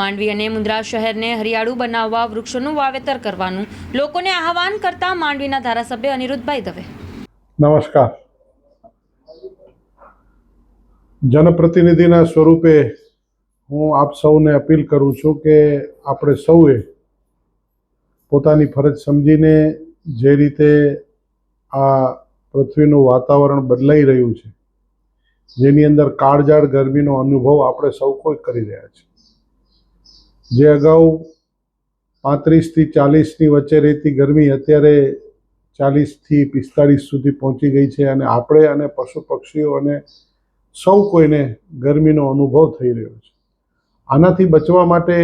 માંડવી અને મુન્દ્રા શહેરને હરિયાળું બનાવવા વૃક્ષોનું વાવેતર કરવાનું. લોકોને આહવાન કરતા માંડવીના ધારાસભ્ય અનિરુદ્ધભાઈ દવે. નમસ્કાર. જનપ્રતિનિધિના સ્વરૂપે હું આપ સૌને અપીલ કરું છું કે આપણે સૌએ પોતાની ફરજ સમજીને જે રીતે આ પૃથ્વીનું વાતાવરણ બદલાઈ રહ્યું છે, જેની અંદર કાળજાળ ગરમીનો અનુભવ આપણે સૌ કોઈ કરી રહ્યા છીએ. જે અગાઉ પાંત્રીસથી ચાલીસની વચ્ચે રહેતી ગરમી અત્યારે ચાલીસથી પિસ્તાળીસ સુધી પહોંચી ગઈ છે અને આપણે અને પશુ પક્ષીઓ અને સૌ કોઈને ગરમીનો અનુભવ થઈ રહ્યો છે. આનાથી બચવા માટે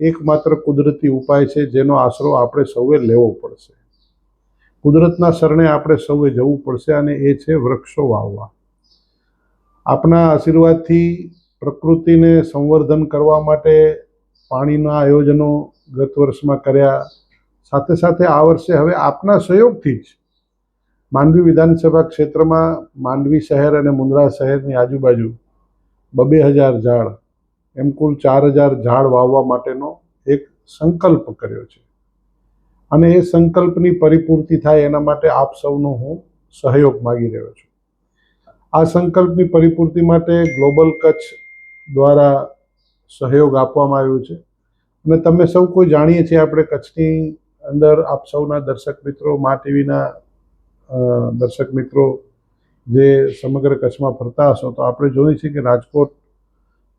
એકમાત્ર કુદરતી ઉપાય છે જેનો આશરો આપણે સૌએ લેવો પડશે. કુદરતના શરણે આપણે સૌએ જવું પડશે અને એ છે વૃક્ષો વાવવા. આપના આશીર્વાદથી પ્રકૃતિને સંવર્ધન કરવા માટે પાણીના આયોજનો ગત વર્ષમાં કર્યા. સાથે સાથે આ વર્ષે હવે આપના સહયોગથી જ માંડવી વિધાનસભા ક્ષેત્રમાં માંડવી શહેર અને મુન્દ્રા શહેરની આજુબાજુ બબે હજાર ઝાડ, એમ કુલ ચાર હજાર ઝાડ વાવવા માટેનો એક સંકલ્પ કર્યો છે. અને એ સંકલ્પની પરિપૂર્તિ થાય એના માટે આપ સૌનો હું સહયોગ માગી રહ્યો છું. આ સંકલ્પની પરિપૂર્તિ માટે ગ્લોબલ કચ્છ દ્વારા સહયોગ આપવામાં આવ્યો છે. અને તમે સૌ કોઈ જાણીએ છીએ આપણે કચ્છની અંદર આપ સૌના દર્શક મિત્રો, મા ટીવીના દર્શક મિત્રો જે સમગ્ર કચ્છમાં ફરતા હશો, તો આપણે જોઈએ છીએ કે રાજકોટ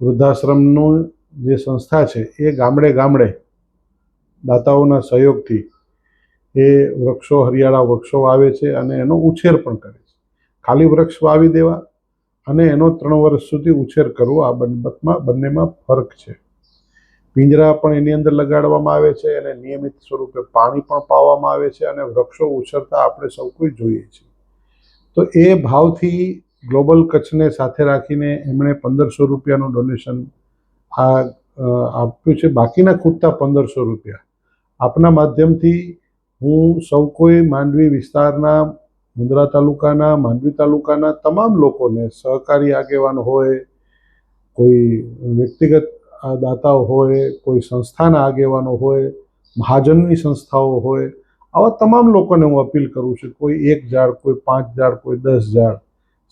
વૃદ્ધાશ્રમનું જે સંસ્થા છે, એ ગામડે ગામડે દાતાઓના સહયોગથી એ વૃક્ષો, હરિયાળા વૃક્ષો વાવે છે અને એનો ઉછેર પણ કરે છે. ખાલી વૃક્ષ વાવી દેવા અને એનો ત્રણ વર્ષ સુધી ઉછેર કરવો, આ બંનેમાં બંનેમાં ફરક છે. પિંજરા પણ એની અંદર લગાડવામાં આવે છે અને નિયમિત સ્વરૂપે પાણી પણ પાવામાં આવે છે અને વૃક્ષો ઉછરતા આપણે સૌ કોઈ જોઈએ છીએ તો એ ભાવથી ગ્લોબલ કચ્છને સાથે રાખીને એમણે પંદરસો રૂપિયાનું ડોનેશન આ આપ્યું છે. બાકીના ખૂટતા પંદરસો રૂપિયા. આપના માધ્યમથી હું સૌ કોઈ માંડવી વિસ્તારના મુન્દ્રા તાલુકાના, માંડવી તાલુકાના તમામ લોકોને સહકારી આગેવાન હોય, કોઈ વ્યક્તિગત દાતાઓ હોય, કોઈ સંસ્થાના આગેવાનો હોય, મહાજનની સંસ્થાઓ હોય, આવા તમામ લોકોને હું અપીલ કરું છું, કોઈ એક ઝાડ કોઈ પાંચ ઝાડ કોઈ દસ ઝાડ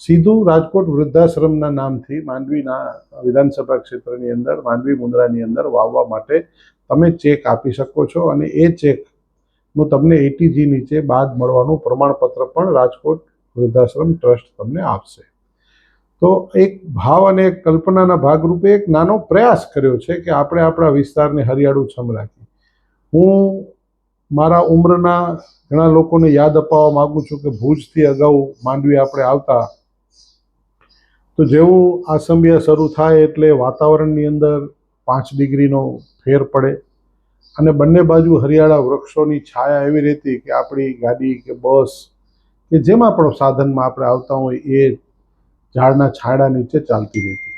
સીધું રાજકોટ વૃદ્ધાશ્રમના નામથી માંડવીના વિધાનસભા ક્ષેત્રની અંદર, માંડવી મુંદ્રાની અંદર વાવવા માટે તમે ચેક આપી શકો છો અને એ ચેકનું તમને એટીજી નીચે બાદ મળવાનું પ્રમાણપત્ર પણ રાજકોટ વૃદ્ધાશ્રમ ટ્રસ્ટ તમને આપશે. તો એક ભાવ અને એક કલ્પનાના ભાગરૂપે એક નાનો પ્રયાસ કર્યો છે કે આપણે આપણા વિસ્તારને હરિયાળું છમ રાખીએ હું મારા ઉંમરના ઘણા લોકોને યાદ અપાવવા માગું છું કે ભુજથી અગાઉ માંડવી આપણે આવતા. તો જેવું આસંબિયા શરૂ થાય એટલે વાતાવરણની અંદર પાંચ ડિગ્રીનો ફેર પડે. અને બંને બાજુ હરિયાળા વૃક્ષોની છાયા એવી રહેતી કે આપણી ગાડી કે બસ કે જેમાં પણ સાધનમાં આપણે આવતા હોય એ ઝાડના છાંયડા નીચે ચાલતી રહેતી.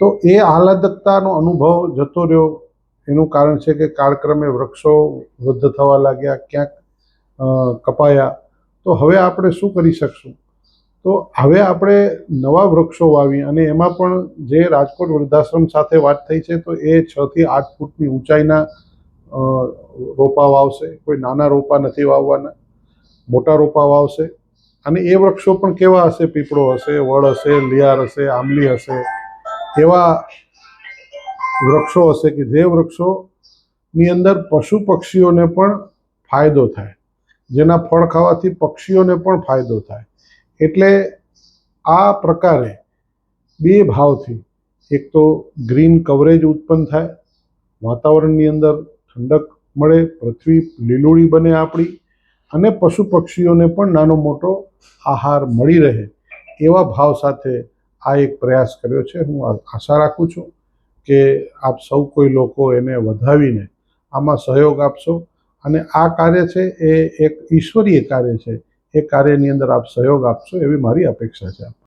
તો એ આહલાદકતાનો અનુભવ જતો રહ્યો. એનું કારણ છે કે કાળક્રમે વૃક્ષો વૃદ્ધ થવા લાગ્યા, ક્યાંક કપાયા. તો હવે આપણે શું કરી શકશું? તો હવે આપણે નવા વૃક્ષો વાવી અને એમાં પણ જે રાજકોટ વૃદ્ધાશ્રમ સાથે વાત થઈ છે તો એ છથી આઠ ફૂટની ઊંચાઈના રોપા વાવશે કોઈ નાના રોપા નથી વાવવાના. મોટા રોપા વાવશે. અને એ વૃક્ષો પણ કેવા હશે? પીપળો હશે, વડ હશે, લિયાર હશે, આંબલી હશે. એવા વૃક્ષો હશે કે જે વૃક્ષોની અંદર પશુ પક્ષીઓને પણ ફાયદો થાય. જેના ફળ ખાવાથી પક્ષીઓને પણ ફાયદો થાય. એટલે આ પ્રકારે બે ભાવથી, એક તો ગ્રીન કવરેજ ઉત્પન્ન થાય, વાતાવરણની અંદર ઠંડક મળે, પૃથ્વી લીલોળી બને આપણી અને પશુ પક્ષીઓને પણ નાનો મોટો આહાર મળી રહે એવા ભાવ સાથે આ એક પ્રયાસ કર્યો છે. હું આશા રાખું છું કે આપ સૌ કોઈ લોકો એને વધાવીને આમાં સહયોગ આપશો અને આ કાર્ય છે એ એક ઈશ્વરીય કાર્ય છે. એ કાર્યની અંદર આપ સહયોગ આપશો એવી મારી અપેક્ષા છે.